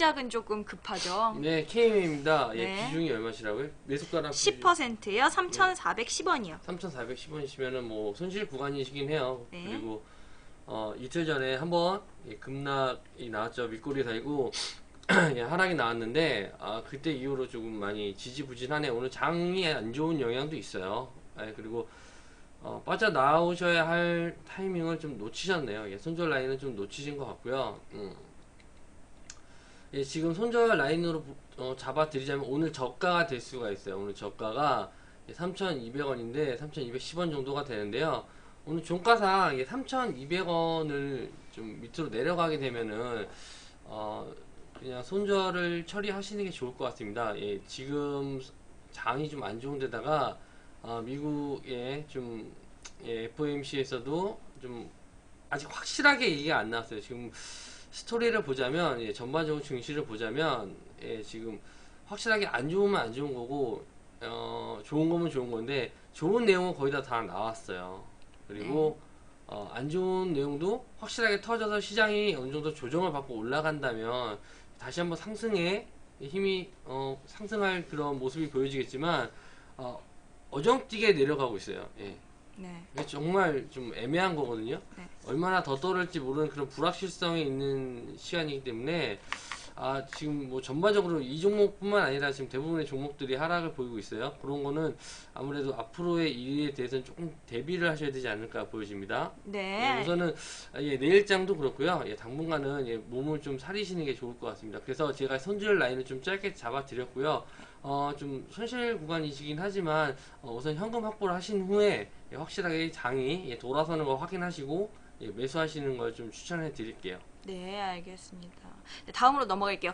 시작은 조금 급하죠. 네, KM입니다. 예, 네. 비중이 얼마시라고요? 매수가랑 10%예요. 3,410원이요. 3,410원이시면은 뭐 손실 구간이시긴 해요. 네. 그리고 어, 이틀 전에 한번 예, 급락이 나왔죠. 밑꼬리 달고 예, 하락이 나왔는데 아, 그때 이후로 조금 많이 지지부진하네. 오늘 장이 안 좋은 영향도 있어요. 예, 그리고 어, 빠져 나오셔야 할 타이밍을 좀 놓치셨네요. 예, 손절 라인은 좀 놓치신 것 같고요. 음. 예, 지금 손절 라인으로 어, 잡아드리자면 오늘 저가가 될 수가 있어요. 오늘 저가가 3,200원인데 3,210원 정도가 되는데요. 오늘 종가상 3,200원을 좀 밑으로 내려가게 되면은 어, 그냥 손절을 처리하시는 게 좋을 것 같습니다. 예, 지금 장이 좀 안 좋은 데다가 어, 미국의 좀 예, FOMC에서도 좀 아직 확실하게 얘기가 안 나왔어요. 지금 스토리를 보자면 예, 전반적으로 증시를 보자면 예, 지금 확실하게 안 좋으면 안 좋은 거고 어, 좋은 거면 좋은 건데 좋은 내용은 거의 다 다 나왔어요. 그리고 어, 안 좋은 내용도 확실하게 터져서 시장이 어느 정도 조정을 받고 올라간다면 다시 한번 상승에 힘이 어, 상승할 그런 모습이 보여지겠지만 어, 어정뛰게 내려가고 있어요. 예. 네. 이게 정말 좀 애매한 거거든요. 네. 얼마나 더 떨어질지 모르는 그런 불확실성이 있는 시간이기 때문에 아 지금 뭐 전반적으로 이 종목뿐만 아니라 지금 대부분의 종목들이 하락을 보이고 있어요. 그런 거는 아무래도 앞으로의 일에 대해서는 조금 대비를 하셔야 되지 않을까 보여집니다. 예, 네. 우선은 아, 예, 내일장도 그렇고요. 예, 당분간은 예, 몸을 좀 사리시는 게 좋을 것 같습니다. 그래서 제가 손절 라인을 좀 짧게 잡아 드렸고요. 어, 좀 손실 구간이시긴 하지만 어, 우선 현금 확보를 하신 후에 예, 확실하게 장이 예, 돌아서는 거 확인하시고 예, 매수하시는 걸 좀 추천해 드릴게요. 네, 알겠습니다. 네, 다음으로 넘어갈게요.